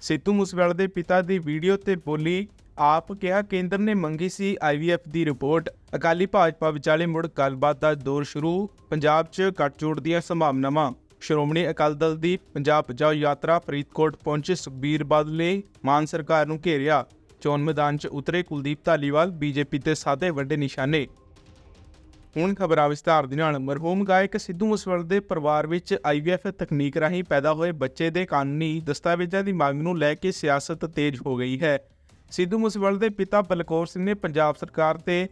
ਸਿੱਧੂ ਮੂਸੇਵਾਲੇ ਦੇ ਪਿਤਾ ਦੀ ਵੀਡੀਓ ਤੇ ਬੋਲੀ, ਆਪ ਕਿਹਾ ਕੇਂਦਰ ਨੇ ਮੰਗੀ ਸੀ ਆਈਵੀਐਫ ਦੀ ਰਿਪੋਰਟ। ਅਕਾਲੀ ਭਾਜਪਾ ਵਿਚਾਲੇ ਮੁੜ ਗੱਲਬਾਤ ਦਾ ਦੌਰ ਸ਼ੁਰੂ, ਪੰਜਾਬ 'ਚ ਗੱਠਜੋੜ ਦੀਆਂ ਸੰਭਾਵਨਾਵਾਂ। ਸ਼੍ਰੋਮਣੀ ਅਕਾਲੀ ਦਲ ਦੀ ਪੰਜਾਬ ਬਚਾਓ ਯਾਤਰਾ ਫਰੀਦਕੋਟ ਪਹੁੰਚੇ ਸੁਖਬੀਰ ਬਾਦਲ ਨੇ ਮਾਨ ਸਰਕਾਰ ਨੂੰ ਘੇਰਿਆ। ਚੋਣ ਮੈਦਾਨ 'ਚ ਉਤਰੇ ਕੁਲਦੀਪ ਧਾਲੀਵਾਲ ਬੀਜੇਪੀ ਤੇ ਸਾਦੇ ਵੱਡੇ ਨਿਸ਼ਾਨੇ। ਹੁਣ ਖਬਰਾਂ ਵਿਸਤਾਰ ਦੇ ਨਾਲ। ਮਰਹੂਮ ਗਾਇਕ ਸਿੱਧੂ ਮੂਸੇਵਾਲੇ ਦੇ ਪਰਿਵਾਰ ਵਿੱਚ ਆਈਵੀਐਫ ਤਕਨੀਕ ਰਾਹੀਂ ਪੈਦਾ ਹੋਏ ਬੱਚੇ ਦੇ ਕਾਨੂੰਨੀ ਦਸਤਾਵੇਜ਼ਾਂ ਦੀ ਮੰਗ ਨੂੰ ਲੈ ਕੇ ਸਿਆਸਤ ਤੇਜ਼ ਹੋ ਗਈ ਹੈ। ਸਿੱਧੂ ਮੂਸੇਵਾਲੇ ਦੇ ਪਿਤਾ ਬਲਕੌਰ ਸਿੰਘ ਨੇ ਪੰਜਾਬ ਸਰਕਾਰ ਤੇ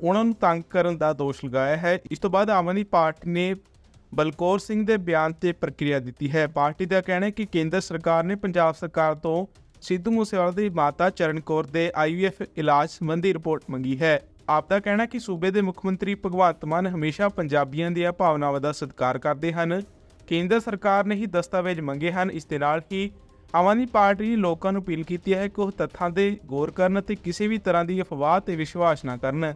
ਉਹਨਾਂ ਨੂੰ ਤੰਗ ਕਰਨ ਦਾ ਦੋਸ਼ ਲਗਾਇਆ ਹੈ। ਇਸ ਤੋਂ ਬਾਅਦ ਆਮ ਆਦਮੀ ਪਾਰਟੀ ਨੇ ਬਲਕੌਰ ਸਿੰਘ ਦੇ ਬਿਆਨ ਤੇ ਪ੍ਰਕਿਰਿਆ ਦਿੱਤੀ ਹੈ। ਪਾਰਟੀ ਦਾ ਕਹਿਣਾ ਹੈ ਕਿ ਕੇਂਦਰ ਸਰਕਾਰ ਨੇ ਪੰਜਾਬ ਸਰਕਾਰ ਤੋਂ ਸਿੱਧੂ ਮੂਸੇਵਾਲੇ ਦੀ ਮਾਤਾ ਚਰਨ ਕੌਰ ਦੇ ਆਈਵੀਐਫ ਇਲਾਜ ਸੰਬੰਧੀ ਰਿਪੋਰਟ ਮੰਗੀ ਹੈ। ਆਪ ਦਾ ਕਹਿਣਾ ਕਿ ਸੂਬੇ ਦੇ ਮੁੱਖ ਮੰਤਰੀ ਭਗਵੰਤ ਮਾਨ ਹਮੇਸ਼ਾ ਪੰਜਾਬੀਆਂ ਦੀਆਂ ਭਾਵਨਾਵਾਂ ਦਾ ਸਤਿਕਾਰ ਕਰਦੇ ਹਨ। ਕੇਂਦਰ ਸਰਕਾਰ ਨੇ ਹੀ ਦਸਤਾਵੇਜ਼ ਮੰਗੇ ਹਨ। ਇਸ ਦੇ ਨਾਲ ਹੀ ਆਮ ਆਦਮੀ ਪਾਰਟੀ ਨੇ ਲੋਕਾਂ ਨੂੰ ਅਪੀਲ ਕੀਤੀ ਹੈ ਕਿ ਉਹ ਤੱਥਾਂ ਦੇ ਗੌਰ ਕਰਨ ਅਤੇ ਕਿਸੇ ਵੀ ਤਰ੍ਹਾਂ ਦੀ ਅਫਵਾਹ ਤੇ ਵਿਸ਼ਵਾਸ ਨਾ ਕਰਨ।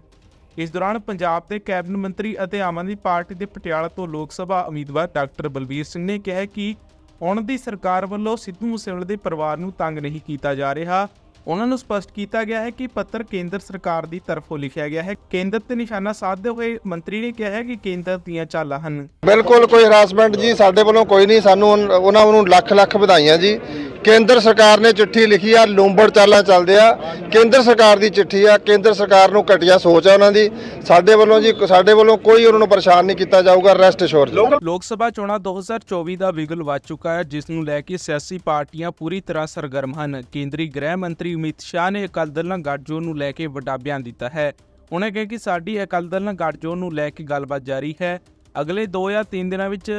ਇਸ ਦੌਰਾਨ ਪੰਜਾਬ ਦੇ ਕੈਬਨਿਟ ਮੰਤਰੀ ਅਤੇ ਆਮ ਆਦਮੀ ਪਾਰਟੀ ਦੇ ਪਟਿਆਲਾ ਤੋਂ ਲੋਕ ਸਭਾ ਉਮੀਦਵਾਰ ਡਾਕਟਰ ਬਲਬੀਰ ਸਿੰਘ ਨੇ ਕਿਹਾ ਕਿ ਉਹਨਾਂ ਦੀ ਸਰਕਾਰ ਵੱਲੋਂ ਸਿੱਧੂ ਮੂਸੇਵਾਲੇ ਦੇ ਪਰਿਵਾਰ ਨੂੰ ਤੰਗ ਨਹੀਂ ਕੀਤਾ ਜਾ ਰਿਹਾ। ਉਹਨਾਂ ਨੂੰ ਸਪਸ਼ਟ ਕੀਤਾ ਗਿਆ ਹੈ ਕਿ ਪੱਤਰ ਕੇਂਦਰ ਸਰਕਾਰ ਦੀ ਤਰਫੋਂ ਲਿਖਿਆ ਗਿਆ ਹੈ। ਕੇਂਦਰ ਤੇ ਨਿਸ਼ਾਨਾ ਸਾਧਦੇ ਹੋਏ ਮੰਤਰੀ ਨੇ ਕਿਹਾ ਹੈ ਕਿ ਕੇਂਦਰ ਦੀਆਂ ਚਾਲਾਂ ਹਨ। ਬਿਲਕੁਲ ਕੋਈ ਹਰਾਸਮੈਂਟ ਜੀ ਸਾਡੇ ਵੱਲੋਂ ਕੋਈ ਨਹੀਂ। ਸਾਨੂੰ ਉਹਨਾਂ ਨੂੰ ਲੱਖ ਲੱਖ ਵਧਾਈਆਂ ਜੀ। ਕੇਂਦਰ ਸਰਕਾਰ ਨੇ ਚਿੱਠੀ ਲਿਖੀ ਆ, ਲੂੰਬੜ ਚਾਲਾਂ ਚੱਲਦੇ ਆ। ਕੇਂਦਰ ਸਰਕਾਰ ਦੀ ਚਿੱਠੀ ਆ, ਕੇਂਦਰ ਸਰਕਾਰ ਨੂੰ ਘਟੀਆ ਸੋਚ ਆ ਉਹਨਾਂ ਦੀ। ਸਾਡੇ ਵੱਲੋਂ ਜੀ, ਸਾਡੇ ਵੱਲੋਂ ਕੋਈ ਉਹਨਾਂ ਨੂੰ ਪਰੇਸ਼ਾਨ ਨਹੀਂ ਕੀਤਾ ਜਾਊਗਾ ਰੈਸਟ ਅਸ਼ੋਰ ਲੋਕ ਸਭਾ ਚੋਣਾਂ 2024 ਦਾ ਵਿਗਲ ਵੱਜ ਚੁੱਕਾ ਹੈ, ਜਿਸ ਨੂੰ ਲੈ ਕੇ ਸਿਆਸੀ ਪਾਰਟੀਆਂ ਪੂਰੀ ਤਰ੍ਹਾਂ ਸਰਗਰਮ ਹਨ। ਕੇਂਦਰੀ ਗ੍ਰਹਿ ਮੰਤਰੀ ਅਮਿਤ ਸ਼ਾਹ ਨੇ ਅਕਾਲੀ ਦਲ ਨਾਲ ਗੱਠਜੋੜ ਨੂੰ ਲੈ ਕੇ ਵੱਡਾ ਬਿਆਨ ਦਿੱਤਾ ਹੈ। ਉਹਨੇ ਕਿਹਾ ਕਿ ਸਾਡੀ ਅਕਾਲੀ ਦਲ ਨਾਲ ਗੱਠਜੋੜ ਨੂੰ ਲੈ ਕੇ ਗੱਲਬਾਤ ਜਾਰੀ ਹੈ। ਅਗਲੇ 2 ਜਾਂ 3 ਦਿਨਾਂ ਵਿੱਚ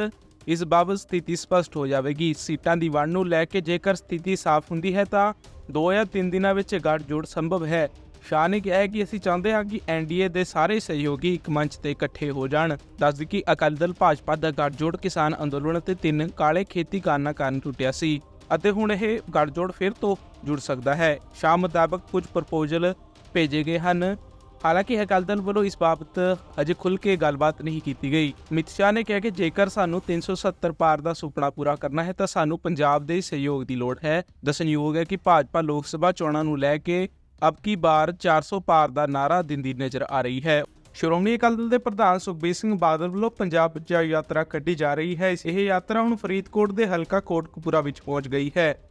ਇਸ ਬਾਬਤ ਸਥਿਤੀ ਸਪਸ਼ਟ ਹੋ ਜਾਵੇਗੀ। ਸੀਟਾਂ ਦੀ ਵੰਡ ਨੂੰ ਲੈ ਕੇ ਜੇਕਰ ਸਥਿਤੀ ਸਾਫ਼ ਹੁੰਦੀ ਹੈ ਤਾਂ 2 ਜਾਂ 3 ਦਿਨਾਂ ਵਿੱਚ ਗੱਠਜੋੜ ਸੰਭਵ ਹੈ। ਸ਼ਾਹ ਨੇ ਕਿਹਾ ਕਿ ਅਸੀਂ ਚਾਹੁੰਦੇ ਹਾਂ ਕਿ ਐਨਡੀਏ ਦੇ ਸਾਰੇ ਸਹਿਯੋਗੀ ਇੱਕ ਮੰਚ ਤੇ ਇਕੱਠੇ ਹੋ ਜਾਣ। ਦੱਸਦੀ ਕਿ ਅਕਾਲੀ ਦਲ ਭਾਜਪਾ ਦਾ ਗੱਠਜੋੜ ਕਿਸਾਨ ਅੰਦੋਲਨ ਅਤੇ ਤਿੰਨ ਕਾਲੇ ਖੇਤੀ ਕਾਰਨਾਂ ਕਾਰਨ ਟੁੱਟਿਆ ਸੀ ਅਤੇ ਹੁਣ ਇਹ ਗੱਠਜੋੜ ਫਿਰ ਤੋਂ ਜੁੜ ਸਕਦਾ ਹੈ। ਸ਼ਾਹ ਮੁਤਾਬਕ ਕੁਝ ਪ੍ਰਪੋਜ਼ਲ ਭੇਜੇ ਗਏ ਹਨ। ਹਾਲਾਂਕਿ ਅਕਾਲੀ ਦਲ ਵੱਲੋਂ ਇਸ ਬਾਬਤ ਅਜੇ ਖੁੱਲ ਕੇ ਗੱਲਬਾਤ ਨਹੀਂ ਕੀਤੀ ਗਈ। ਅਮਿਤ ਸ਼ਾਹ ਨੇ ਕਿਹਾ ਕਿ ਜੇਕਰ ਸਾਨੂੰ 370 ਪਾਰ ਦਾ ਸੁਪਨਾ ਪੂਰਾ ਕਰਨਾ ਹੈ ਤਾਂ ਸਾਨੂੰ ਪੰਜਾਬ ਦੇ ਸਹਿਯੋਗ ਦੀ ਲੋੜ ਹੈ। ਦੱਸਣਯੋਗ ਹੈ ਕਿ ਭਾਜਪਾ ਲੋਕ ਸਭਾ ਚੋਣਾਂ ਨੂੰ ਲੈ ਕੇ ਅਬ ਕੀ ਬਾਰ 400 ਪਾਰ ਦਾ ਨਾਰਾ ਦਿੰਦੀ ਨਜ਼ਰ ਆ ਰਹੀ ਹੈ। ਸ਼੍ਰੋਮਣੀ ਅਕਾਲੀ ਦਲ ਦੇ ਪ੍ਰਧਾਨ ਸੁਖਬੀਰ ਸਿੰਘ ਬਾਦਲ ਵੱਲੋਂ ਪੰਜਾਬ ਵਿੱਚ ਯਾਤਰਾ ਕੱਢੀ ਜਾ ਰਹੀ ਹੈ। ਇਹ ਯਾਤਰਾ ਹੁਣ ਫਰੀਦਕੋਟ ਦੇ ਹਲਕਾ ਕੋਟਕਪੂਰਾ ਵਿੱਚ ਪਹੁੰਚ ਗਈ ਹੈ।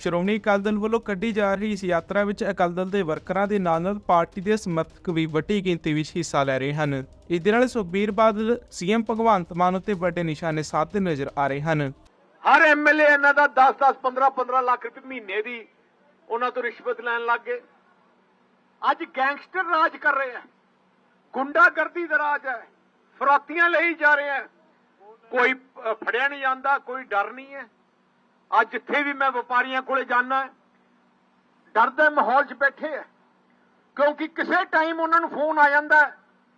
ਸ਼੍ਰੋਮਣੀ ਅਕਾਲੀ ਦਲ ਵੱਲੋਂ ਕੱਢੀ ਜਾ ਰਹੀ ਇਸ ਯਾਤਰਾ ਵਿੱਚ ਅਕਾਲੀ ਦਲ ਦੇ ਵਰਕਰਾਂ ਦੇ ਨਾਲ ਨਾਲ ਪਾਰਟੀ ਦੇ ਸਮਰਥਕ ਵੀ ਵੱਡੀ ਗਿਣਤੀ ਵਿੱਚ ਹਿੱਸਾ ਲੈ ਰਹੇ ਹਨ। ਇਸ ਦੇ ਨਾਲ ਸੁਖਬੀਰ ਬਾਦਲ, ਸੀਐਮ ਭਗਵੰਤ ਮਾਨ ਉੱਤੇ ਵੱਡੇ ਨਿਸ਼ਾਨੇ ਸਾਧਦੇ ਨਜ਼ਰ ਆ ਰਹੇ ਹਨ। ਹਰ ਐਮਐਲਏ ਇਹਨਾਂ ਦਾ 10 10 15 15 ਲੱਖ ਰੁਪਏ ਮਹੀਨੇ ਦੀ ਉਹਨਾਂ ਤੋਂ ਰਿਸ਼ਵਤ ਲੈਣ ਲੱਗ ਗਏ। ਅੱਜ ਗੈਂਗਸਟਰ ਰਾਜ ਕਰ ਰਹੇ ਆ। ਗੁੰਡਾਗਰਦੀ ਦਾ ਰਾਜ ਹੈ। ਫਰੋਤੀਆਂ ਲਈ ਜਾ ਰਹੇ ਆ। ਕੋਈ ਫੜਿਆ ਨਹੀਂ ਜਾਂਦਾ, ਕੋਈ ਡਰ ਨਹੀਂ ਹੈ। ਅੱਜ ਜਿੱਥੇ ਵੀ ਮੈਂ ਵਪਾਰੀਆਂ ਕੋਲੇ ਜਾਣਾ ਡਰ ਦੇ ਮਾਹੌਲ 'ਚ ਬੈਠੇ ਆ। ਕਿਉਂਕਿ ਕਿਸੇ ਟਾਈਮ ਉਹਨਾਂ ਨੂੰ ਫੋਨ ਆ ਜਾਂਦਾ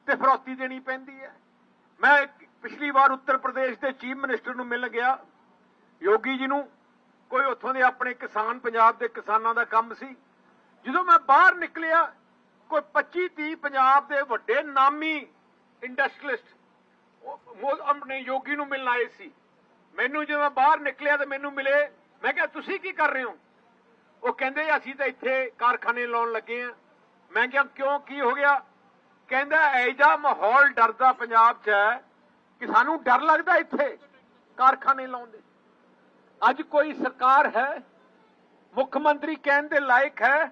ਤੇ ਫਰੋਤੀ ਦੇਣੀ ਪੈਂਦੀ ਹੈ। ਮੈਂ ਪਿਛਲੀ ਵਾਰ ਉੱਤਰ ਪ੍ਰਦੇਸ਼ ਦੇ ਚੀਫ ਮਿਨਿਸਟਰ ਨੂੰ ਮਿਲ ਗਿਆ। ਯੋਗੀ ਜੀ ਨੂੰ, ਕੋਈ ਉੱਥੋਂ ਦੇ ਆਪਣੇ ਕਿਸਾਨ, ਪੰਜਾਬ ਦੇ ਕਿਸਾਨਾਂ ਦਾ ਕੰਮ ਸੀ। ਜਦੋਂ ਮੈਂ ਬਾਹਰ ਨਿਕਲਿਆ, ਕੋਈ 25 30 ਪੰਜਾਬ ਦੇ ਵੱਡੇ ਨਾਮੀ ਇੰਡਸਟਰੀਲਿਸਟ ਆਪਣੇ ਯੋਗੀ ਨੂੰ ਮਿਲਣ ਆਏ ਸੀ। ਮੈਨੂੰ ਜਦੋਂ ਬਾਹਰ ਨਿਕਲਿਆ ਤੇ ਮੈਨੂੰ ਮਿਲੇ, ਮੈਂ ਕਿਹਾ, ਤੁਸੀਂ ਕੀ ਕਰ ਰਹੇ ਹੋ? ਉਹ ਕਹਿੰਦੇ, ਅਸੀਂ ਤਾਂ ਇੱਥੇ ਕਾਰਖਾਨੇ ਲਾਉਣ ਲੱਗੇ ਆ ਮੈਂ ਕਿਹਾ, ਕਿਉਂ? ਕੀ ਹੋ ਗਿਆ? ਕਹਿੰਦਾ ਐਜਾ ਮਾਹੌਲ ਡਰਦਾ ਪੰਜਾਬ 'ਚ ਹੈ ਕਿ ਸਾਨੂੰ ਡਰ ਲੱਗਦਾ ਇੱਥੇ ਕਾਰਖਾਨੇ ਲਾਉਂਦੇ ਅੱਜ ਕੋਈ ਸਰਕਾਰ ਹੈ, ਮੁੱਖ ਮੰਤਰੀ ਕਹਿਣ ਦੇ ਲਾਇਕ ਹੈ,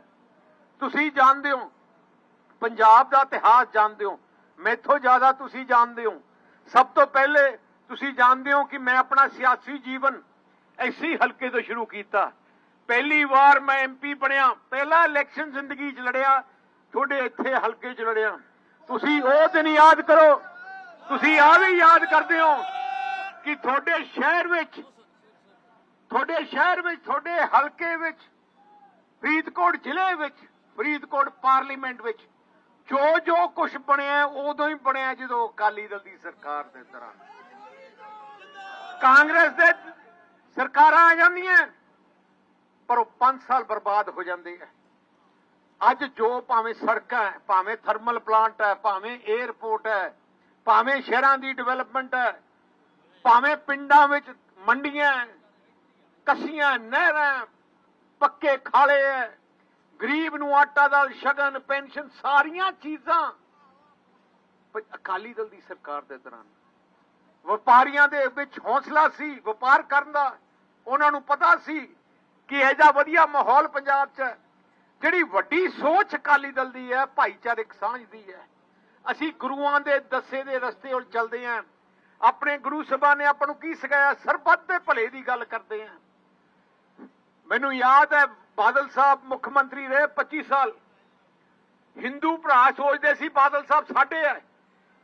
ਤੁਸੀਂ ਜਾਣਦੇ ਹੋ, ਪੰਜਾਬ ਦਾ ਇਤਿਹਾਸ ਜਾਣਦੇ ਹੋ, ਮੈਥੋਂ ਜ਼ਿਆਦਾ ਤੁਸੀਂ ਜਾਣਦੇ ਹੋ। ਸਭ ਤੋਂ ਪਹਿਲੇ ਤੁਸੀਂ ਜਾਣਦੇ ਹੋ ਕਿ ਮੈਂ ਆਪਣਾ ਸਿਆਸੀ ਜੀਵਨ ਐਸੀ ਹਲਕੇ ਤੋਂ ਸ਼ੁਰੂ ਕੀਤਾ। ਪਹਿਲੀ ਵਾਰ ਮੈਂ ਐਮਪੀ ਬਣਿਆ। ਪਹਿਲਾ ਇਲੈਕਸ਼ਨ ਜ਼ਿੰਦਗੀ 'ਚ ਲੜਿਆ, ਤੁਹਾਡੇ ਇੱਥੇ ਹਲਕੇ 'ਚ ਲੜਿਆ। ਤੁਸੀਂ ਉਹ ਦਿਨ ਯਾਦ ਕਰੋ, ਤੁਸੀਂ ਆ ਵੀ ਯਾਦ ਕਰਦੇ ਹੋ ਕਿ ਤੁਹਾਡੇ ਸ਼ਹਿਰ ਵਿੱਚ, ਤੁਹਾਡੇ ਸ਼ਹਿਰ ਵਿੱਚ, ਤੁਹਾਡੇ ਹਲਕੇ ਵਿੱਚ, ਫਰੀਦਕੋਟ ਜ਼ਿਲ੍ਹੇ ਵਿੱਚ, ਫਰੀਦਕੋਟ ਪਾਰਲੀਮੈਂਟ ਵਿੱਚ ਜੋ ਜੋ ਕੁਝ ਬਣਿਆ, ਉਦੋਂ ਹੀ ਬਣਿਆ ਜਦੋਂ ਅਕਾਲੀ ਦਲ ਦੀ ਸਰਕਾਰ ਦੇ ਦੌਰਾਨ। ਕਾਂਗਰਸ ਦੇ ਸਰਕਾਰਾਂ ਆ ਜਾਂਦੀਆਂ, ਪਰ ਉਹ 5 ਸਾਲ ਬਰਬਾਦ ਹੋ ਜਾਂਦੇ ਆ। ਅੱਜ ਜੋ ਭਾਵੇਂ ਸੜਕਾਂ ਹੈ, ਭਾਵੇਂ ਥਰਮਲ ਪਲਾਂਟ ਹੈ, ਭਾਵੇਂ 에ਅਰਪੋਰਟ ਹੈ, ਭਾਵੇਂ ਸ਼ਹਿਰਾਂ ਦੀ ਡਿਵੈਲਪਮੈਂਟ ਹੈ, ਭਾਵੇਂ ਪਿੰਡਾਂ ਵਿੱਚ ਮੰਡੀਆਂ, ਕਸੀਆਂ, ਨਹਿਰਾਂ ਪੱਕੇ ਖਾਲੇ ਹੈ, ਗਰੀਬ ਨੂੰ ਆਟਾ ਦਾਲ, ਸ਼ਗਨ, ਪੈਨਸ਼ਨ, ਸਾਰੀਆਂ ਚੀਜ਼ਾਂ। ਅਕਾਲੀ ਦਲ ਦੀ ਸਰਕਾਰ ਦੇ ਦੌਰਾਨ ਵਪਾਰੀਆਂ ਦੇ ਵਿੱਚ ਹੌਸਲਾ ਸੀ, ਵਪਾਰ ਕਰਨ ਦਾ। ਉਹਨਾਂ ਨੂੰ ਪਤਾ ਸੀ ਕਿ ਇਹ ਜਿਹਾ ਵਧੀਆ ਮਾਹੌਲ ਪੰਜਾਬ 'ਚ ਹੈ। ਜਿਹੜੀ ਵੱਡੀ ਸੋਚ ਅਕਾਲੀ ਦਲ ਦੀ ਹੈ, ਭਾਈਚਾਰਕ ਸਾਂਝ ਦੀ ਹੈ। ਅਸੀਂ ਗੁਰੂਆਂ ਦੇ ਦੱਸੇ ਦੇ ਰਸਤੇ ਉਲ ਚੱਲਦੇ ਆਂ। ਆਪਣੇ ਗੁਰੂ ਸਭਾ ਨੇ ਆਪਾਂ ਨੂੰ ਕੀ ਸਿਖਾਇਆ? ਸਰਬੱਤ ਦੇ ਭਲੇ ਦੀ ਗੱਲ ਕਰਦੇ ਆਂ। ਮੈਨੂੰ ਯਾਦ ਹੈ, ਬਾਦਲ ਸਾਹਿਬ ਮੁੱਖ ਮੰਤਰੀ ਰਹੇ 25 ਸਾਲ। ਹਿੰਦੂ ਭਰਾ ਸੋਚਦੇ ਸੀ, ਬਾਦਲ ਸਾਹਿਬ ਸਾਡੇ ਹੈ।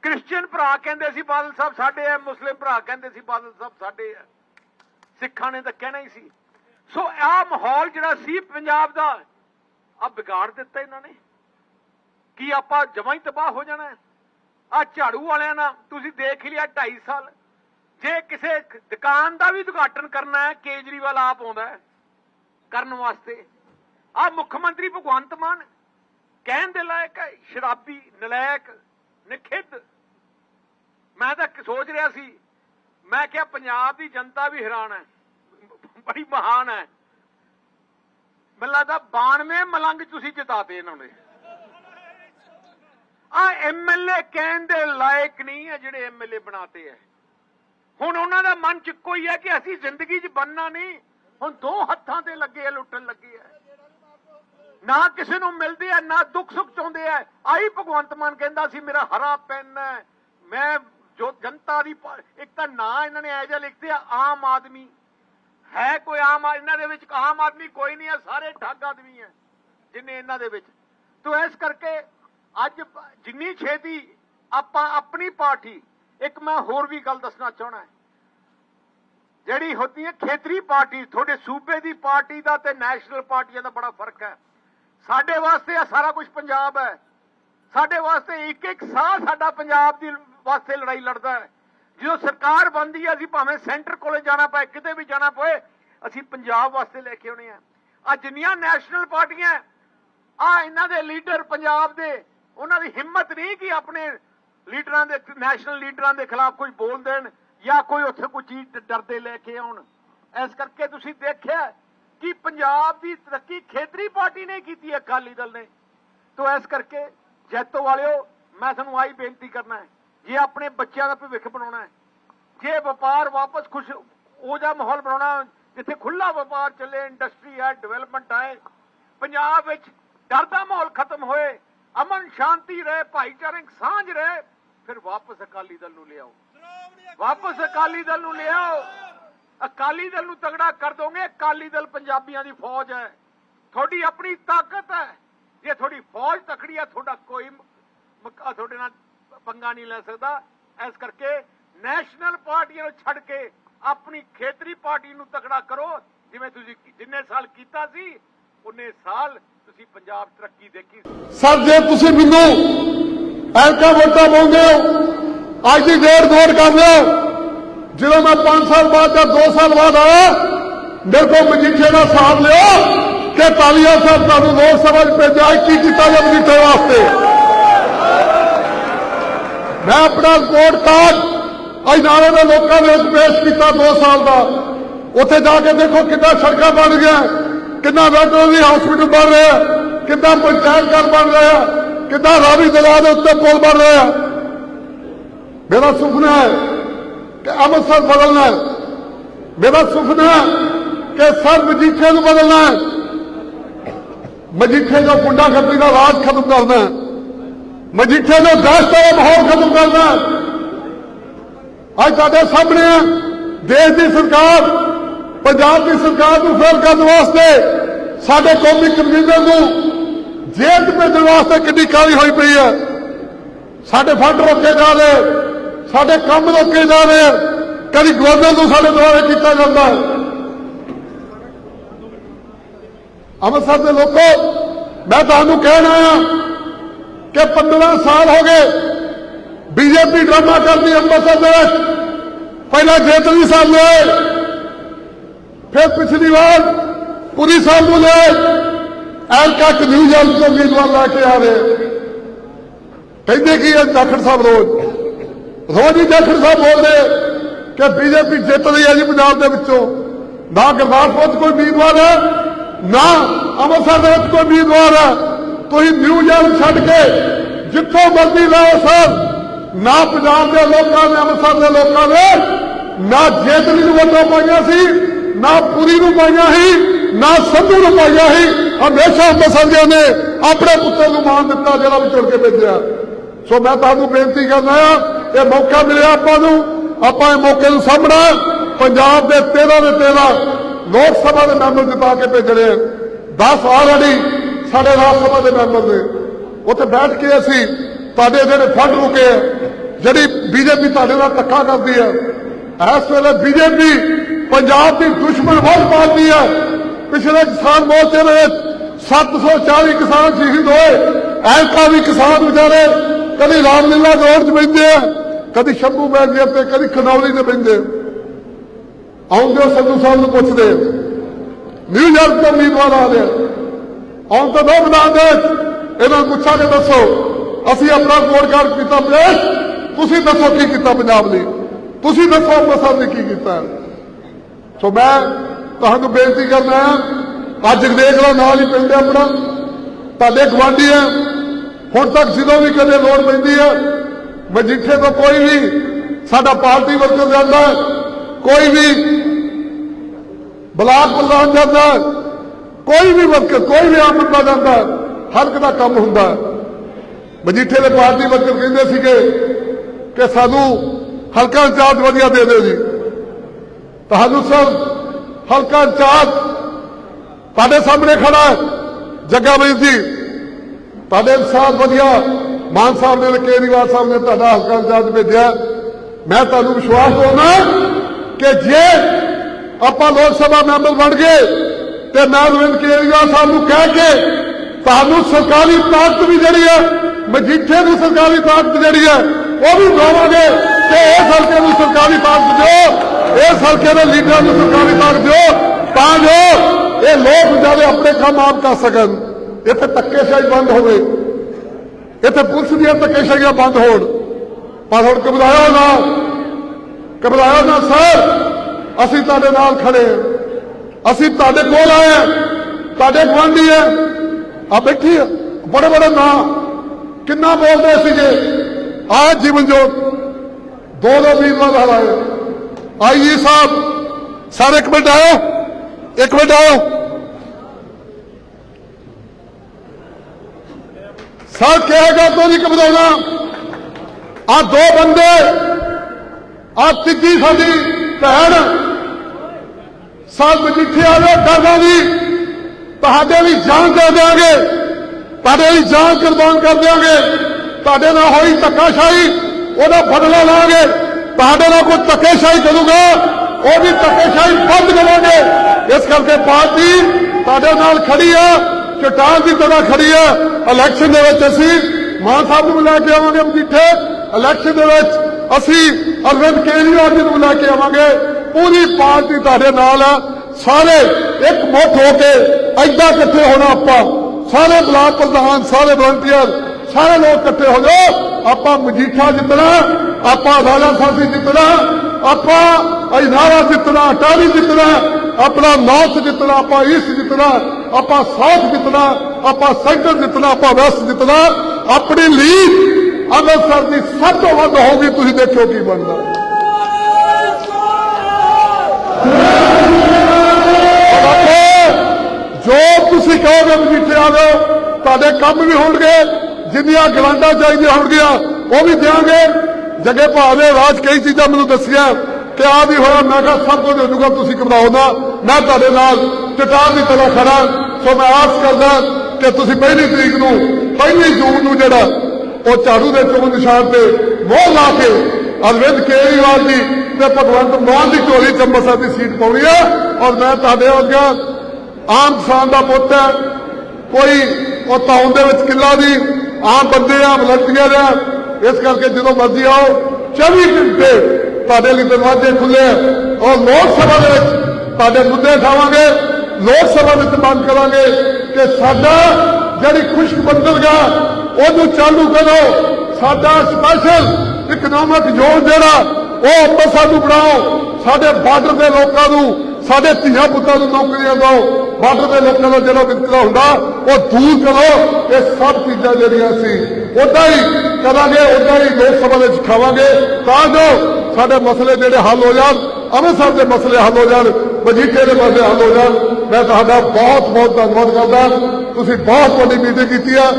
ਕ੍ਰਿਸਚੀਅਨ ਭਰਾ ਕਹਿੰਦੇ ਸੀ ਬਾਦਲ ਸਾਹਿਬ ਸਾਡੇ ਹੈ ਮੁਸਲਿਮ ਭਰਾ ਕਹਿੰਦੇ ਸੀ ਬਾਦਲ ਸਾਹਿਬ ਸਾਡੇ ਹੈ ਸਿੱਖਾਂ ਨੇ ਤਾਂ ਕਹਿਣਾ ਹੀ ਸੀ। ਸੋ ਆਹ ਮਾਹੌਲ ਜਿਹੜਾ ਸੀ ਪੰਜਾਬ ਦਾ, ਆ ਵਿਗਾੜ ਦਿੱਤਾ ਇਹਨਾਂ ਨੇ। ਕੀ ਆਪਾਂ ਜਮਾਂ ਹੀ ਤਬਾਹ ਹੋ ਜਾਣਾ? ਆ ਝਾੜੂ ਵਾਲਿਆਂ ਨਾਲ ਤੁਸੀਂ ਦੇਖ ਹੀ ਲਿਆ 2.5 ਸਾਲ। ਜੇ ਕਿਸੇ ਦੁਕਾਨ ਦਾ ਵੀ ਉਦਘਾਟਨ ਕਰਨਾ ਹੈ, ਕੇਜਰੀਵਾਲ ਆਪ ਆਉਂਦਾ ਕਰਨ ਵਾਸਤੇ। ਆ ਮੁੱਖ ਮੰਤਰੀ ਭਗਵੰਤ ਮਾਨ, ਕਹਿਣ ਦੇ ਲਾਇਕ ਸ਼ਰਾਬੀ ਨਲਾਇਕ, ਨਿਖਿੱਧ। ਮੈਂ ਤਾਂ ਸੋਚ ਰਿਹਾ ਸੀ, ਮੈਂ ਕਿਹਾ ਪੰਜਾਬ ਦੀ ਜਨਤਾ ਵੀ ਹੈਰਾਨ ਹੈ, ਬੜੀ ਮਹਾਨ ਹੈ। ਮੈਨੂੰ ਲੱਗਦਾ 92 ਮਲੰਗ ਤੁਸੀਂ ਜਿਤਾਤੇ ਇਹਨਾਂ ਨੇ। ਆ ਐਮਐਲਏ ਕਹਿਣ ਦੇ ਲਾਇਕ ਨਹੀਂ ਹੈ ਜਿਹੜੇ ਐਮਐਲਏ ਬਣਾਤੇ ਹੈ। ਹੁਣ ਉਹਨਾਂ ਦਾ ਮਨ ਚ ਕੋਈ ਹੈ ਕਿ ਅਸੀਂ ਜ਼ਿੰਦਗੀ 'ਚ ਬੰਨਣਾ ਨਹੀਂ, ਹੁਣ ਦੋ ਹੱਥਾਂ ਤੇ ਲੱਗੇ ਆ, ਲੁੱਟਣ ਲੱਗੇ ਆ। ਨਾ ਕਿਸੇ ਨੂੰ ਮਿਲਦੇ ਆ, ਨਾ ਦੁੱਖ ਸੁੱਖ ਚਾਹੁੰਦੇ ਆ। ਆਈ ਭਗਵੰਤ ਮਾਨ ਕਹਿੰਦਾ ਸੀ, ਮੇਰਾ ਹਰਾ ਪੈਨ ਹੈ, ਮੈਂ ਜੋ ਜਨਤਾ ਦੀ ਇੱਕ ਤਾਂ ਨਾਂ ਇਹਨਾਂ ਨੇ ਐ ਜਿਹਾ ਲਿਖਤੇ ਆ, ਆਮ ਆਦਮੀ। ਹੈ ਕੋਈ ਆਮ ਇਹਨਾਂ ਦੇ ਵਿੱਚ ਆਮ ਆਦਮੀ ਕੋਈ ਨਹੀਂ ਹੈ, ਸਾਰੇ ਠੱਗ ਆਦਮੀ ਹੈ, ਜਿੰਨੇ ਇਹਨਾਂ ਦੇ ਵਿੱਚ। ਤੋ ਇਸ ਕਰਕੇ ਅੱਜ ਜਿੰਨੀ ਛੇਤੀ ਆਪਾਂ ਆਪਣੀ ਪਾਰਟੀ, ਇੱਕ ਮੈਂ ਹੋਰ ਵੀ ਗੱਲ ਦੱਸਣਾ ਚਾਹਣਾ ਹੈ। ਜਿਹੜੀ ਹੁੰਦੀ ਹੈ ਖੇਤਰੀ ਪਾਰਟੀ, ਤੁਹਾਡੇ ਸੂਬੇ ਦੀ ਪਾਰਟੀ ਦਾ ਤੇ ਨੈਸ਼ਨਲ ਪਾਰਟੀਆਂ ਦਾ ਬੜਾ ਫ਼ਰਕ ਹੈ। ਸਾਡੇ ਵਾਸਤੇ ਆ ਸਾਰਾ ਕੁਝ ਪੰਜਾਬ ਹੈ। ਸਾਡੇ ਵਾਸਤੇ ਇੱਕ ਇੱਕ ਸਾਹ ਸਾਡਾ ਪੰਜਾਬ ਦੀ ਵਾਸਤੇ ਲੜਾਈ ਲੜਦਾ ਹੈ। ਜਦੋਂ ਸਰਕਾਰ ਬਣਦੀ ਹੈ, ਅਸੀਂ ਭਾਵੇਂ ਸੈਂਟਰ ਕੋਲੇ ਜਾਣਾ ਪਏ, ਕਿਤੇ ਵੀ ਜਾਣਾ ਪਏ, ਅਸੀਂ ਪੰਜਾਬ ਵਾਸਤੇ ਲੈ ਕੇ ਆਉਣੇ ਆ। ਆ ਜਿੰਨੀਆਂ ਨੈਸ਼ਨਲ ਪਾਰਟੀਆਂ ਆ ਇਹਨਾਂ ਦੇ ਲੀਡਰ ਪੰਜਾਬ ਦੇ, ਉਹਨਾਂ ਦੀ ਹਿੰਮਤ ਨਹੀਂ ਕਿ ਆਪਣੇ ਲੀਡਰਾਂ ਦੇ, ਨੈਸ਼ਨਲ ਲੀਡਰਾਂ ਦੇ ਖਿਲਾਫ ਕੁਝ ਬੋਲ ਦੇਣ ਜਾਂ ਕੋਈ ਉੱਥੇ ਕੋਈ ਚੀਜ਼ ਡਰਦੇ ਲੈ ਕੇ ਆਉਣ। ਇਸ ਕਰਕੇ ਤੁਸੀਂ ਦੇਖਿਆ ਕਿ ਪੰਜਾਬ ਦੀ ਤਰੱਕੀ ਖੇਤਰੀ ਪਾਰਟੀ ਨੇ ਕੀਤੀ ਹੈ, ਅਕਾਲੀ ਦਲ ਨੇ। ਤੋ ਇਸ ਕਰਕੇ ਜੈਤੋ ਵਾਲਿਓ, ਮੈਂ ਤੁਹਾਨੂੰ ਆਹੀ ਬੇਨਤੀ ਕਰਨਾ ਹੈ ਜੇ ਆਪਣੇ ਬੱਚਿਆਂ ਦਾ ਭਵਿੱਖ ਬਣਾਉਣਾ ਹੈ, ਜੇ ਵਪਾਰ ਵਾਪਸ ਖੁਸ਼ ਉਹ ਜਿਹਾ ਮਾਹੌਲ ਬਣਾਉਣਾ, ਜਿੱਥੇ ਖੁੱਲਾ ਵਪਾਰ ਚੱਲੇ ਇੰਡਸਟਰੀ ਹੈ ਡਿਵੈਲਪਮੈਂਟ ਆਏ, ਪੰਜਾਬ ਵਿੱਚ ਡਰ ਦਾ ਮਾਹੌਲ ਖਤਮ ਹੋਏ, ਅਮਨ ਸ਼ਾਂਤੀ ਰਹੇ ਭਾਈਚਾਰਕ ਸਾਂਝ ਰਹੇ, ਫਿਰ ਵਾਪਸ ਅਕਾਲੀ ਦਲ ਨੂੰ ਲਿਆਓ। ਵਾਪਸ ਅਕਾਲੀ ਦਲ ਨੂੰ ਲਿਆਓ। ਅਕਾਲੀ ਦਲ ਨੂੰ ਤਗੜਾ ਕਰ ਦੋਗੇ, ਅਕਾਲੀ ਦਲ ਪੰਜਾਬੀਆਂ ਦੀ ਫੌਜ ਹੈ। ਤੁਹਾਡੀ ਆਪਣੀ ਤਾਕਤ ਹੈ। ਜੇ ਤੁਹਾਡੀ ਫੌਜ ਤਕੜੀ ਹੈ, ਤੁਹਾਡਾ ਕੋਈ ਤੁਹਾਡੇ ਨਾਲ ਪੰਗਾ ਨਹੀਂ ਲੈ ਸਕਦਾ। ਇਸ ਕਰਕੇ ਨੈਸ਼ਨਲ ਪਾਰਟੀਆਂ ਨੂੰ ਛੱਡ ਕੇ ਆਪਣੀ ਖੇਤਰੀ ਪਾਰਟੀ ਨੂੰ ਤਕੜਾ ਕਰੋ। ਜਿਵੇਂ ਤੁਸੀਂ ਜਿੰਨੇ ਸਾਲ ਕੀਤਾ ਸੀ ਉਹਨੇ ਸਾਲ ਤੁਸੀਂ ਪੰਜਾਬ ਤਰੱਕੀ ਦੇਖੀ ਸਰ, ਜੇ ਤੁਸੀਂ ਮੈਨੂੰ ਐਲਕਾ ਵੋਟਾਂ ਪਾਉਂਦੇ ਹੋ, ਅੱਜ ਦੀ ਡੇਟ ਨੋਟ ਕਰ ਲਿਓ। ਜਦੋਂ ਮੈਂ 5 ਸਾਲ ਬਾਅਦ ਜਾਂ 2 ਸਾਲ ਬਾਅਦ ਆਇਆ, ਮੇਰੇ ਕੋਲ ਮਜੀਠੇ ਦਾ ਸਾਥ ਲਿਓ ਕਿ ਤਾਲੀਆ ਸਾਹਿਬ ਤੁਹਾਨੂੰ ਲੋਕ ਸਭਾ ਚ ਭੇਜਿਆ ਕੀ ਕੀਤਾ ਜੇ ਮਜੀਠੇ ਵਾਸਤੇ। ਮੈਂ ਆਪਣਾ ਰਿਪੋਰਟ ਕਾਰਡ। ਅੱਜ ਨਾਲੇ ਦੇ ਲੋਕਾਂ ਦੇ ਵਿੱਚ ਪੇਸ਼ ਕੀਤਾ 2 ਸਾਲ ਦਾ। ਉੱਥੇ ਜਾ ਕੇ ਦੇਖੋ ਕਿੰਨਾ ਸੜਕਾਂ ਬਣ ਗਿਆ ਕਿੰਨਾ ਵੈਟਰਨਰੀ ਹਸਪੀਟਲ ਬਣ ਰਿਹਾ, ਕਿੰਨਾ ਪੰਚਾਇਤ ਘਰ ਬਣ ਰਿਹਾ, ਕਿੰਨਾ ਰਾਵੀ ਦਰਿਆ ਦੇ ਉੱਤੇ ਪੁਲ ਬਣ ਰਿਹਾ। ਮੇਰਾ ਸੁਪਨਾ ਹੈ ਕਿ ਅੰਮ੍ਰਿਤਸਰ ਬਦਲਣਾ ਹੈ। ਮੇਰਾ ਸੁਪਨਾ ਹੈ ਕਿ ਸਰ ਮਜੀਠੇ ਨੂੰ ਬਦਲਣਾ ਹੈ। ਮਜੀਠੇ ਜੋ ਗੁੰਡਾ ਖੱਤੀ ਦਾ ਰਾਜ ਖਤਮ ਕਰਨਾ ਹੈ। ਮਜੀਠੇ ਨੂੰ ਦਹਿਸ਼ਤ ਦਾ ਮਾਹੌਲ ਖਤਮ ਕਰਨਾ ਅੱਜ ਤੁਹਾਡੇ ਸਾਹਮਣੇ ਦੇਸ਼ ਦੀ ਸਰਕਾਰ, ਪੰਜਾਬ ਦੀ ਸਰਕਾਰ ਨੂੰ ਫੇਲ ਕਰਨ ਵਾਸਤੇ ਸਾਡੇ ਕੌਮੀ ਕਨਵੀਨਰ ਨੂੰ ਜੇਲ੍ਹ ਭੇਜਣ ਵਾਸਤੇ ਕਿੰਨੀ ਕਾਲੀ ਹੋਈ ਪਈ ਹੈ। ਸਾਡੇ ਫੰਡ ਰੋਕੇ ਜਾ ਰਹੇ, ਸਾਡੇ ਕੰਮ ਰੋਕੇ ਜਾ ਰਹੇ, ਕਦੀ ਗਵਰਨਰ ਨੂੰ ਸਾਡੇ ਦੁਆਰਾ ਕੀਤਾ ਜਾਂਦਾ ਅੰਮ੍ਰਿਤਸਰ ਦੇ ਲੋਕੋ, ਮੈਂ ਤੁਹਾਨੂੰ ਕਹਿਣਾ ਆ ਕਿ 15 ਸਾਲ ਹੋ ਗਏ ਬੀਜੇਪੀ ਡਰਾਮਾ ਕਰਦੀ ਅੰਮ੍ਰਿਤਸਰ ਦੇ ਵਿੱਚ ਪਹਿਲਾਂ ਜੇਤਲੀ ਸਾਹਿਬ ਲਿਆਏ ਫਿਰ ਪਿਛਲੀ ਵਾਰ ਪੁਰੀ ਸਾਹਿਬ ਨੂੰ ਲਿਆਏ ਐਲਕਾ ਕਨਿਊਜ਼ਲ ਤੋਂ ਉਮੀਦਵਾਰ ਲਾ ਕੇ ਆ ਰਹੇ ਕਹਿੰਦੇ ਕੀ ਹੈ ਜਾਖੜ ਸਾਹਿਬ ਰੋਜ਼ ਰੋਜ਼ ਹੀ ਜਾਖੜ ਸਾਹਿਬ ਬੋਲਦੇ ਕਿ ਬੀਜੇਪੀ ਜਿੱਤ ਰਹੀ ਹੈ ਜੀ ਪੰਜਾਬ ਦੇ ਵਿੱਚੋਂ ਨਾ ਗੁਰਦਾਸਪੁਰ 'ਚ ਕੋਈ ਉਮੀਦਵਾਰ ਹੈ ਨਾ ਅੰਮ੍ਰਿਤਸਰ ਦੇ ਵਿੱਚ ਕੋਈ ਉਮੀਦਵਾਰ ਹੈ ਤੁਸੀਂ ਨਿਊਯਾਰਕ ਛੱਡ ਕੇ ਜਿੱਥੋਂ ਮਰਜ਼ੀ ਲਾਓ ਸਰ, ਨਾ ਪੰਜਾਬ ਦੇ ਲੋਕਾਂ ਨੇ ਅੰਮ੍ਰਿਤਸਰ ਦੇ ਲੋਕਾਂ ਨੇ ਨਾ ਜੇਤਲੀ ਨੂੰ ਵੋਟਾਂ ਪਾਈਆਂ ਸੀ, ਨਾ ਪੁਰੀ ਨੂੰ ਪਾਈਆਂ ਸੀ, ਨਾ ਸੰਧੂ ਨੂੰ ਪਾਈਆਂ ਸੀ, ਹਮੇਸ਼ਾ ਅੰਮ੍ਰਿਤਸਰ ਨੇ ਆਪਣੇ ਪੁੱਤਰ ਨੂੰ ਮਾਨ ਦਿੱਤਾ, ਜਿਹੜਾ ਵੀ ਚੁਣ ਕੇ ਭੇਜਿਆ। ਸੋ ਮੈਂ ਤੁਹਾਨੂੰ ਬੇਨਤੀ ਕਰਦਾ ਆ ਇਹ ਮੌਕਾ ਮਿਲਿਆ ਆਪਾਂ ਨੂੰ, ਆਪਾਂ ਇਹ ਮੌਕੇ ਨੂੰ ਸਾਹਮਣਾ ਪੰਜਾਬ ਦੇ 13 ਦੇ 13 ਲੋਕ ਸਭਾ ਦੇ ਮੈਂਬਰ ਜਿਤਾ ਕੇ ਭੇਜਣੇ 10 ਆਲਰੇਡੀ ਸਾਡੇ ਰਾਜ ਸਭਾ ਦੇ ਮੈਂਬਰ ਨੇ। ਉੱਥੇ ਬੈਠ ਕੇ ਅਸੀਂ ਤੁਹਾਡੇ ਜਿਹੜੇ ਫੰਡ ਰੁਕੇ ਆ। ਜਿਹੜੀ ਬੀਜੇਪੀ ਤੁਹਾਡੇ ਨਾਲ ਧੱਕਾ ਕਰਦੀ ਹੈ ਇਸ ਵੇਲੇ ਬੀਜੇਪੀ ਪੰਜਾਬ ਦੀ ਦੁਸ਼ਮਣ ਬਹੁਤ ਪਾਲਦੀ ਹੈ ਪਿਛਲੇ ਕਿਸਾਨ ਮੋਰਚੇ ਦੇ 740 ਕਿਸਾਨ ਸ਼ਹੀਦ ਹੋਏ। ਐਲਕਾ ਵੀ ਕਿਸਾਨ ਵਿਚਾਰੇ ਕਦੀ ਰਾਮਲੀਲਾ ਰੋਡ 'ਚ ਬੈਠਦੇ ਆ, ਕਦੀ ਸ਼ੰਭੂ ਮੈਗਜ਼ੀਨ ਤੇ ਕਦੀ ਖਨੌਲੀ ਤੇ ਬੈਠਦੇ ਆਉਂਦੇ ਹੋ ਸੰਧੂ ਸਾਹਿਬ ਨੂੰ ਪੁੱਛਦੇ ਨਿਊਯਾਰਕ ਤੋਂ ਉਮੀਦਵਾਰ ਆ ਰਿਹਾ ਆਉਂ ਤਾਂ ਦੋ ਮੈਦਾਨ ਇਹਨਾਂ ਨੂੰ ਪੁੱਛਾਂਗੇ, ਦੱਸੋ, ਅਸੀਂ ਆਪਣਾ ਵੋਟ ਕਾਰਡ ਕੀਤਾ ਪਲੇਸ ਤੁਸੀਂ ਦੱਸੋ ਕੀ ਕੀਤਾ ਪੰਜਾਬ ਲਈ ਤੁਸੀਂ ਦੱਸੋ ਅੰਮ੍ਰਿਤਸਰ ਨੇ ਕੀ ਕੀਤਾ? ਸੋ ਮੈਂ ਤੁਹਾਨੂੰ ਬੇਨਤੀ ਕਰਦਾ ਅੱਜ ਦੇਖ ਦਾ ਨਾਲ ਹੀ ਪਿੰਡ ਹੈ ਆਪਣਾ। ਤੁਹਾਡੇ ਗਵਾਂਢੀ ਹੈ। ਹੁਣ ਤੱਕ ਜਦੋਂ ਵੀ ਕਦੇ ਲੋੜ ਪੈਂਦੀ ਹੈ ਮਜੀਠੇ ਤੋਂ ਕੋਈ ਵੀ ਸਾਡਾ ਪਾਰਟੀ ਵਰਕਰ ਜਾਂਦਾ ਕੋਈ ਵੀ ਬਲਾਕ ਪ੍ਰਧਾਨ ਜਾਂਦਾ ਕੋਈ ਵੀ ਵਰਕਰ ਕੋਈ ਵੀ ਆਮ ਬੰਦਾ ਜਾਂਦਾ ਹਲਕ ਦਾ ਕੰਮ ਹੁੰਦਾ। ਮਜੀਠੇ ਦੇ ਪਾਰਟੀ ਵਰਕਰ ਕਹਿੰਦੇ ਸੀਗੇ ਕਿ ਸਾਨੂੰ ਹਲਕਾ ਇੰਚਾਰਜ ਵਧੀਆ ਦੇ ਦਿਓ ਜੀ। ਤੁਹਾਨੂੰ ਸਭ ਹਲਕਾ ਇੰਚਾਰਜ ਤੁਹਾਡੇ ਸਾਹਮਣੇ ਖੜਾ ਜੱਗਾ ਜੱਗਾਵੀਰ ਜੀ, ਤੁਹਾਡੇ ਇਨਸਾਨ ਵਧੀਆ। ਮਾਨ ਸਾਹਿਬ ਨੇ ਤੇ ਕੇਜਰੀਵਾਲ ਸਾਹਿਬ ਨੇ ਤੁਹਾਡਾ ਹਲਕਾ ਇੰਚਾਰਜ ਭੇਜਿਆ। ਮੈਂ ਤੁਹਾਨੂੰ ਵਿਸ਼ਵਾਸ ਦਿਵਾਉਣਾ ਕਿ ਜੇ ਆਪਾਂ ਲੋਕ ਸਭਾ ਮੈਂਬਰ ਬਣ ਗਏ ਤੇ ਮੈਂ ਅਰਵਿੰਦ ਕੇਜਰੀਵਾਲ ਸਾਹਿਬ ਨੂੰ ਕਹਿ ਕੇ ਤੁਹਾਨੂੰ ਸਰਕਾਰੀ ਤਾਕਤ ਵੀ ਜਿਹੜੀ ਹੈ, ਮਜੀਠੇ ਨੂੰ ਸਰਕਾਰੀ ਤਾਕਤ ਜਿਹੜੀ ਹੈ, ਉਹ ਵੀ ਦਵਾਵਾਂਗੇ ਕਿ ਇਸ ਹਲਕੇ ਨੂੰ ਸਰਕਾਰੀ ਤਾਕਤ ਦਿਓ ਇਸ ਹਲਕੇ ਦੇ ਲੀਡਰਾਂ ਨੂੰ ਸਰਕਾਰੀ ਤਾਕਤ ਦਿਓ, ਤਾਂ ਜੋ ਇਹ ਲੋਕ ਵਿਚਾਰੇ ਆਪਣੇ ਕੰਮ ਆਪ ਕਰ ਸਕਣ। ਇੱਥੇ ਧੱਕੇਸ਼ਾਹੀ ਬੰਦ ਹੋਵੇ। ਇੱਥੇ ਪੁਲਿਸ ਦੀਆਂ ਧੱਕੇਸ਼ਾਹੀਆਂ ਬੰਦ ਹੋਣ। ਪਰ ਹੁਣ ਘਬਰਾਇਆ ਨਾ ਘਬਰਾਇਆ ਨਾ ਸਰ, ਅਸੀਂ ਤੁਹਾਡੇ ਨਾਲ ਖੜੇ ਹਾਂ। ਅਸੀਂ ਤੁਹਾਡੇ ਕੋਲ ਆਏ ਹਾਂ। ਤੁਹਾਡੇ ਗਵਾਂਢੀ ਹੈ। ਆ ਬੈਠੀ ਬੜੇ ਬੜੇ ਨਾਂ। ਕਿੰਨਾ ਬੋਲਦੇ ਸੀਗੇ ਆ ਜੀਵਨ ਜੋਤ। ਦੋ ਦੋ ਵੀਰਵਾਰ ਹਲਾਏ ਆਈਏ ਸਾਹਿਬ, ਸਰ ਇੱਕ ਮਿੰਟ ਆਓ ਇੱਕ ਮਿੰਟ ਆਓ ਸਰ ਕਹੇਗਾ ਤੋਂ ਨਹੀਂ ਘਬਰਾਉਣਾ ਆ ਦੋ ਬੰਦੇ ਆ ਤੀਜੀ ਸਾਡੀ ਭੈਣ ਸਭ ਮਜੀਠੇ ਵਾਲੇ ਡਰਦਾ ਜੀ, ਤੁਹਾਡੇ ਲਈ ਜਾਨ ਦੇ ਦਿਆਂਗੇ, ਤੁਹਾਡੇ ਲਈ ਜਾਨ ਕੁਰਬਾਨ ਕਰ ਦਿਆਂਗੇ, ਤੁਹਾਡੇ ਨਾਲ ਹੋਈ ਧੱਕਾਸ਼ਾਹੀ, ਉਹਦਾ ਬਦਲਾ ਲਾਂਗੇ, ਤੁਹਾਡੇ ਨਾਲ ਕੋਈ ਧੱਕੇਸ਼ਾਹੀ ਕਰੂਗਾ, ਉਹ ਵੀ ਧੱਕੇਸ਼ਾਹੀ ਬੰਦ ਕਰਾਂਗੇ। ਇਸ ਕਰਕੇ ਪਾਰਟੀ ਤੁਹਾਡੇ ਨਾਲ ਖੜੀ ਆ, ਚਟਾਨ ਦੀ ਤਰ੍ਹਾਂ ਖੜੀ ਆ। ਇਲੈਕਸ਼ਨ ਦੇ ਵਿੱਚ ਅਸੀਂ ਮਾਨ ਸਾਹਿਬ ਨੂੰ ਲੈ ਕੇ ਆਵਾਂਗੇ ਮਜੀਠੇ ਇਲੈਕਸ਼ਨ ਦੇ ਵਿੱਚ ਅਸੀਂ ਅਰਵਿੰਦ ਕੇਜਰੀਵਾਲ ਜੀ ਨੂੰ ਲੈ ਕੇ ਆਵਾਂਗੇ। ਪੂਰੀ ਪਾਰਟੀ ਤੁਹਾਡੇ ਨਾਲ ਆ। ਸਾਰੇ ਇੱਕ ਮੁੱਠ ਹੋ ਕੇ ਐਦਾਂ ਇਕੱਠੇ ਹੋਣਾ ਆਪਾਂ। ਸਾਰੇ ਬਲਾਕ ਪ੍ਰਧਾਨ, ਸਾਰੇ ਵਲੰਟੀਅਰ ਸਾਰੇ ਲੋਕ ਇਕੱਠੇ ਹੋ ਜਾਓ। ਆਪਾਂ ਮਜੀਠਾ ਜਿੱਤਣਾ, ਆਪਾਂ ਰਾਜਾ ਸਾਸੀ ਜਿੱਤਣਾ, ਆਪਾਂ ਅਜਨਾਰਾ ਜਿੱਤਣਾ ਟਾਲੀ ਜਿੱਤਣਾ, ਆਪਣਾ ਨਾਰਥ ਜਿੱਤਣਾ, ਆਪਾਂ ਈਸਟ ਜਿੱਤਣਾ, ਆਪਾਂ ਸਾਊਥ ਜਿੱਤਣਾ, ਆਪਾਂ ਸੈਂਟਰ ਜਿੱਤਣਾ, ਆਪਾਂ ਵੈਸਟ ਜਿੱਤਣਾ। ਆਪਣੀ ਲੀਡ ਅੰਮ੍ਰਿਤਸਰ ਦੀ ਸਭ ਤੋਂ ਵੱਧ ਹੋਊਗੀ, ਤੁਸੀਂ ਦੇਖਿਓ ਕੀ ਬਣਦਾ। ਜੋ ਤੁਸੀਂ ਕਹੋਗੇ ਮਜੀਠੇ ਆ ਜਾਓ ਤੁਹਾਡੇ ਕੰਮ ਵੀ ਹੋਣਗੇ, ਜਿੰਨੀਆਂ ਗਰਾਂਟਾਂ ਚਾਹੀਦੀਆਂ ਹੋਣਗੀਆਂ, ਉਹ ਵੀ ਦਿਆਂਗੇ ਜਗੇ ਭਾਵੇਂ ਰਾਜ ਕਈ ਚੀਜ਼ਾਂ ਮੈਨੂੰ ਦੱਸੀਆਂ, ਕਿ ਆ ਵੀ ਹੋਇਆ, ਮੈਂ ਕਿਹਾ ਸਭ ਕੁਝ ਹੋ ਜਾਊਗਾ, ਤੁਸੀਂ ਘਬਰਾਓ ਨਾ। ਮੈਂ ਤੁਹਾਡੇ ਨਾਲ ਚਟਾਨ ਦੀ ਤਰ੍ਹਾਂ ਖੜਾ, ਸੋ ਮੈਂ ਆਸ ਕਰਦਾ ਕਿ ਤੁਸੀਂ ਪਹਿਲੀ ਤਰੀਕ ਨੂੰ, ਪਹਿਲੀ ਜੂਨ ਨੂੰ ਜਿਹੜਾ, ਉਹ ਝਾੜੂ ਦੇ ਚੋਣ ਨਿਸ਼ਾਨ ਤੇ ਮੋਹਰ ਲਾ ਕੇ ਅਰਵਿੰਦ ਕੇਜਰੀਵਾਲ ਦੀ ਤੇ ਭਗਵੰਤ ਮਾਨ ਦੀ ਝੋਲੀ ਚ ਅੰਮ੍ਰਿਤਸਰ ਦੀ ਸੀਟ ਪਾਉਣੀ ਹੈ ਔਰ ਮੈਂ ਤੁਹਾਡੇ ਅੱਗੇ ਆਮ ਕਿਸਾਨ ਦਾ ਪੁੱਤ ਹੈ। ਕੋਈ ਉਹ ਤਾਉਂ ਦੇ ਵਿੱਚ ਕਿੱਲਾ ਦੀ ਆਮ ਬੰਦੇ ਆ ਵਲੰਟੀਅਰ ਆ। ਇਸ ਕਰਕੇ ਜਦੋਂ ਮਰਜ਼ੀ ਆਓ 24 ਘੰਟੇ ਤੁਹਾਡੇ ਲਈ ਦਰਵਾਜ਼ੇ ਖੁੱਲੇ ਆ। ਔਰ ਲੋਕ ਸਭਾ ਦੇ ਵਿੱਚ ਤੁਹਾਡੇ ਮੁੱਦੇ ਉਠਾਵਾਂਗੇ। ਲੋਕ ਸਭਾ ਵਿੱਚ ਮੰਗ ਕਰਾਂਗੇ ਕਿ ਸਾਡਾ ਜਿਹੜੀ ਖੁਸ਼ਕ ਬੰਦਰਗਾ ਉਹਨੂੰ ਚਾਲੂ ਕਰੋ। ਸਾਡਾ ਸਪੈਸ਼ਲ ਇਕਨੋਮਿਕ ਜ਼ੋਨ ਜਿਹੜਾ, ਉਹ ਅੰਮ੍ਰਿਤਸਰ ਨੂੰ ਬਣਾਓ। ਸਾਡੇ ਬਾਰਡਰ ਦੇ ਲੋਕਾਂ ਨੂੰ, ਸਾਡੇ ਧੀਆਂ ਪੁੱਤਾਂ ਨੂੰ ਨੌਕਰੀਆਂ ਦਿਓ। ਬਾਰਡਰ ਦੇ ਲੋਕਾਂ ਦਾ ਜਿਹੜਾ ਵਿਤਕਰਾ ਹੁੰਦਾ, ਉਹ ਦੂਰ ਕਰੋ। ਇਹ ਸਭ ਚੀਜ਼ਾਂ ਜਿਹੜੀਆਂ ਸੀ ਉਦਾਂ ਹੀ ਕਰਾਂਗੇ ਉਦਾਂ ਹੀ ਲੋਕ ਸਭਾ ਦੇ ਵਿੱਚ ਖਾਵਾਂਗੇ। ਤਾਂ ਜੋ ਸਾਡੇ ਮਸਲੇ ਜਿਹੜੇ ਹੱਲ ਹੋ ਜਾਣ, ਅੰਮ੍ਰਿਤਸਰ ਦੇ ਮਸਲੇ ਹੱਲ ਹੋ ਜਾਣ ਮਜੀਠੇ ਦੇ ਮਸਲੇ ਹੱਲ ਹੋ ਜਾਣ। ਮੈਂ ਤੁਹਾਡਾ ਬਹੁਤ ਬਹੁਤ ਧੰਨਵਾਦ ਕਰਦਾ। ਤੁਸੀਂ ਬਹੁਤ ਵੱਡੀ ਮੀਟਿੰਗ ਕੀਤੀ ਆ।